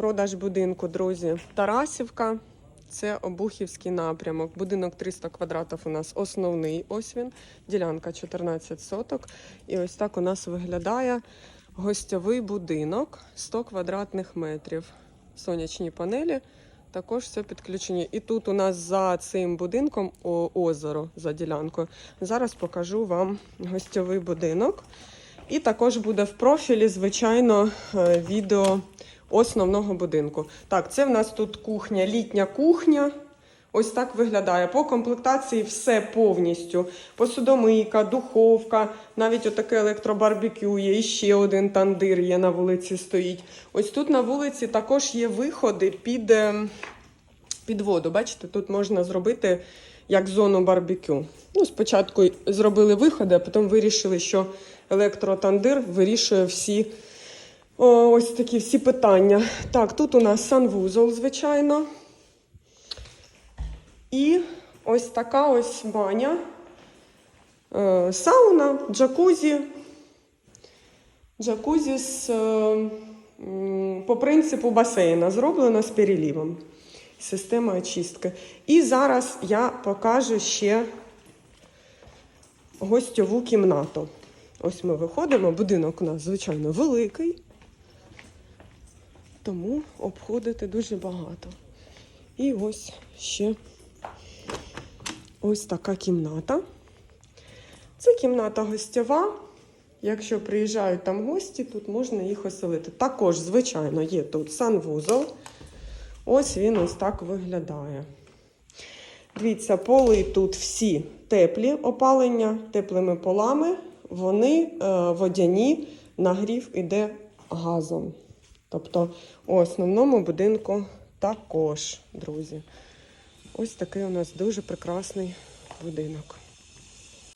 Продаж будинку, друзі. Тарасівка. Це Обухівський напрямок. Будинок 300 квадратів у нас основний. Ось він. Ділянка 14 соток. І ось так у нас виглядає гостьовий будинок 100 квадратних метрів. Сонячні панелі. Також все підключені. І тут у нас за цим будинком о, озеро за ділянкою. Зараз покажу вам гостьовий будинок. І також буде в профілі, звичайно, е, відео основного будинку. Так, це в нас тут кухня, літня кухня. Ось так виглядає. По комплектації все повністю. Посудомийка, духовка, навіть отаке електробарбекю є. І ще один тандир є на вулиці стоїть. Ось тут на вулиці також є виходи під, е, під воду. Бачите, тут можна зробити як зону барбекю. Ну, спочатку зробили виходи, а потім вирішили, що електротандир вирішує всі ось такі всі питання. Так, тут у нас санвузол, звичайно. І ось така ось баня. Е, сауна, джакузі. Джакузі з, е, по принципу басейна зроблено з перелівом. Система очистки. І зараз я покажу ще гостьову кімнату. Ось ми виходимо. Будинок у нас, звичайно, великий, тому обходити дуже багато. І ось ще ось така кімната. Це кімната гостьова. Якщо приїжджають там гості, тут можна їх оселити. Також, звичайно, є тут санвузол. Ось він ось так виглядає. Дивіться, поли тут всі теплі опалення теплими полами. Вони е, водяні, нагрів іде газом. Тобто у основному будинку також, друзі. Ось такий у нас дуже прекрасний будинок.